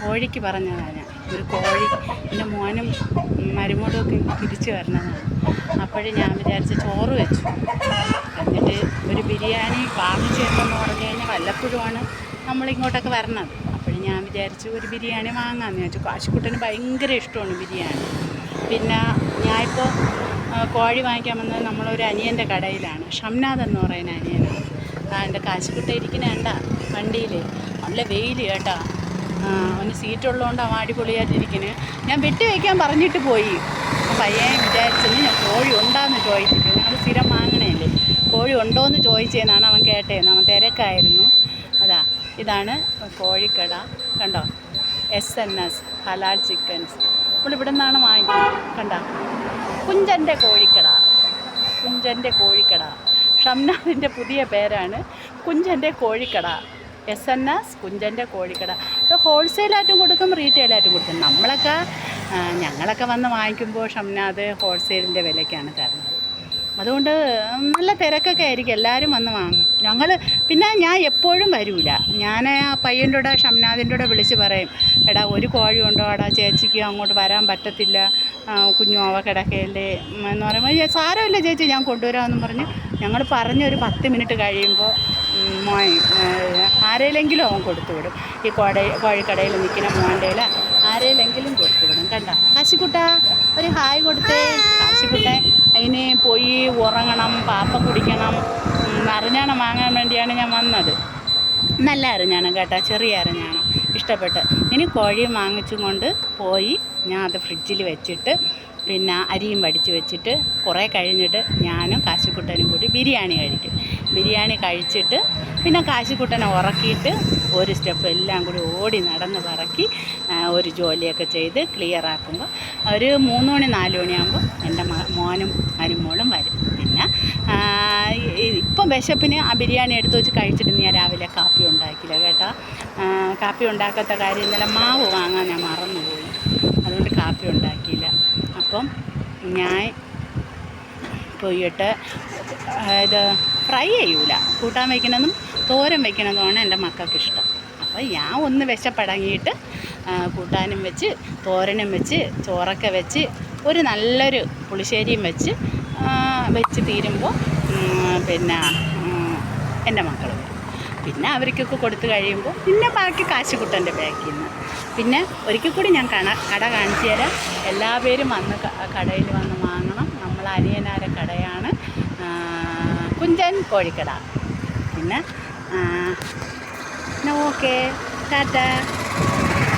കോഴിക്ക് പറഞ്ഞതാണ് ഞാൻ ഒരു കോഴി എന്റെ മോനും ഒക്കെ തിരിച്ചു വരണതാണ്. അപ്പോഴും ഞാൻ വിചാരിച്ച് ചോറ് വെച്ചു. എന്നിട്ട് ഒരു ബിരിയാണി വാങ്ങിച്ചു തരണമെന്ന് പറഞ്ഞു കഴിഞ്ഞാൽ വല്ലപ്പോഴുമാണ് നമ്മളിങ്ങോട്ടൊക്കെ വരണത്. അപ്പോഴും ഞാൻ വിചാരിച്ചു ഒരു ബിരിയാണി വാങ്ങാമെന്ന് വിചാരിച്ചു. കാശിക്കുട്ടന് ഭയങ്കര ഇഷ്ടമാണ് ബിരിയാണി. പിന്നെ ഞാനിപ്പോൾ കോഴി വാങ്ങിക്കാൻ വന്നത് നമ്മളൊരു അനിയന്റെ കടയിലാണ്. ഷംനാഥ് എന്ന് പറയുന്ന അനിയനാണ്. എന്റെ കാശിക്കുട്ട ഇരിക്കുന്ന കണ്ട വണ്ടിയിൽ നല്ല വെയിൽ കേട്ടോ. അവന് സീറ്റുള്ളതുകൊണ്ട് അവൻ അടിപൊളിയായിട്ടിരിക്കുന്നു ഞാൻ വെട്ടി വയ്ക്കാൻ പറഞ്ഞിട്ട് പോയി. പയ്യെ പയ്യൻ വിചാരിച്ചത് ഞാൻ കോഴി ഉണ്ടാന്ന് ചോദിച്ചിട്ട്. ഞങ്ങൾ സ്ഥിരം വാങ്ങണേല്ലേ. കോഴി ഉണ്ടോ എന്ന് ചോദിച്ചതെന്നാണ് അവൻ കേട്ടേന്ന്. അവൻ തിരക്കായിരുന്നു. അതാ ഇതാണ് കോഴിക്കട. കണ്ടോ? എസ് എൻ എസ് ഹലാൽ ചിക്കൻസ് നമ്മൾ ഇവിടെ നിന്നാണ് വാങ്ങിക്കുന്നത്. കണ്ട? കുഞ്ചന്റെ കോഴിക്കട. കുഞ്ചന്റെ കോഴിക്കട. ഷംനാഥിന്റെ പുതിയ പേരാണ് കുഞ്ചന്റെ കോഴിക്കട. എസ് എൻ എസ് കുഞ്ചന്റെ കോഴിക്കട. ഹോൾസെയിലായിട്ടും കൊടുക്കും റീറ്റെയിലായിട്ടും കൊടുക്കും. നമ്മളൊക്കെ ഞങ്ങളൊക്കെ വന്ന് വാങ്ങിക്കുമ്പോൾ ഷംനാഥ് ഹോൾസെയിലിന്റെ വിലയ്ക്കാണ് തരുന്നത്. അതുകൊണ്ട് നല്ല തിരക്കൊക്കെ ആയിരിക്കും. എല്ലാവരും വന്ന് വാങ്ങും. ഞങ്ങൾ പിന്നെ ഞാൻ എപ്പോഴും വരില്ല ഞാൻ ആ പയ്യന്റെ കൂടെ ഷംനാഥിന്റെ കൂടെ വിളിച്ച് പറയും. എടാ ഒരു കോഴി ഉണ്ടോ? എടാ ചേച്ചിക്ക് അങ്ങോട്ട് വരാൻ പറ്റത്തില്ല. കുഞ്ഞു കുഞ്ഞുമാവ കിടക്കയല്ലേ? എന്ന് പറയുമ്പോൾ സാരമില്ല ചേച്ചി ഞാൻ കൊണ്ടുവരാമെന്ന് പറഞ്ഞ് ഞങ്ങൾ പറഞ്ഞ് ഒരു പത്ത് മിനിറ്റ് കഴിയുമ്പോൾ മോൻ ആരെയിലെങ്കിലും അവൻ കൊടുത്തു വിടും. ഈ കോട കോഴിക്കടയിൽ നിൽക്കുന്ന മോന്റെ ആരേലെങ്കിലും കൊടുത്തു വിടും. കണ്ട? കാശിക്കുട്ട ഒരു ഹായ് കൊടുത്തേ. പോയി ഉറങ്ങണം പാപ്പ കുടിക്കണം അറിഞ്ഞാണം വാങ്ങാൻ വേണ്ടിയാണ് ഞാൻ വന്നത്. നല്ല അരഞ്ഞാണം കേട്ടോ ചെറിയ അരഞ്ഞാണം. ഇഷ്ടപ്പെട്ട്. ഇനി കോഴിയും വാങ്ങിച്ചും കൊണ്ട് പോയി ഞാൻ അത് ഫ്രിഡ്ജിൽ വെച്ചിട്ട് പിന്നെ അരിയും വടിച്ച് വെച്ചിട്ട് കുറേ കഴിഞ്ഞിട്ട് ഞാനും കാശിക്കുട്ടനും കൂടി ബിരിയാണി കഴിക്കും. ബിരിയാണി കഴിച്ചിട്ട് പിന്നെ കാശിക്കുട്ടനെ ഉറക്കിയിട്ട് ഒരു സ്റ്റെപ്പ് എല്ലാം കൂടി ഓടി നടന്ന് പറക്കി ഒരു ജോലിയൊക്കെ ചെയ്ത് ക്ലിയർ ആക്കുമ്പോൾ ഒരു മൂന്ന് മണി നാല് മണിയാകുമ്പോൾ എന്റെ മോനും മരുമോളും വരും. പിന്നെ ഇപ്പം വിശപ്പിന് ആ ബിരിയാണി എടുത്ത് വെച്ച് കഴിച്ചിട്ട് ഞാൻ രാവിലെ കാപ്പി ഉണ്ടാക്കില്ല കേട്ടോ. കാപ്പി ഉണ്ടാക്കാത്ത കാര്യം ഇന്നലെ മാവ് വാങ്ങാൻ ഞാൻ മറന്നുപോയി. അതുകൊണ്ട് കാപ്പി ഉണ്ടാക്കിയില്ല. അപ്പം ഞാൻ പോയിട്ട് ഇത് ഫ്രൈ ചെയ്യൂല. കൂട്ടാൻ വയ്ക്കണതും തോരൻ വയ്ക്കണതുമാണ് എന്റെ മക്കൾക്ക് ഇഷ്ടം അപ്പോൾ ഞാൻ ഒന്ന് വിശപ്പടങ്ങിയിട്ട് കൂട്ടാനും വെച്ച് തോരനും വെച്ച് ചോറൊക്കെ വെച്ച് ഒരു നല്ലൊരു പുളിശ്ശേരിയും വെച്ച് വെച്ച് തീരുമ്പോൾ പിന്നെ എന്റെ മക്കൾ വരും. പിന്നെ അവർക്കൊക്കെ കൊടുത്തു കഴിയുമ്പോൾ പിന്നെ ബാക്കി കാശുകുട്ടന്റെ ബാക്കിൽ നിന്ന് പിന്നെ ഒരിക്കൽ കൂടി ഞാൻ കട കട കാണിച്ചു തരാം. എല്ലാ പേരും വന്ന് കടയിൽ വന്ന് വാങ്ങണം. നമ്മൾ അനിയനാര കടയാണ് കുഞ്ചൻ കോഴിക്കട. പിന്നെ ഓക്കെ. ടാറ്റ.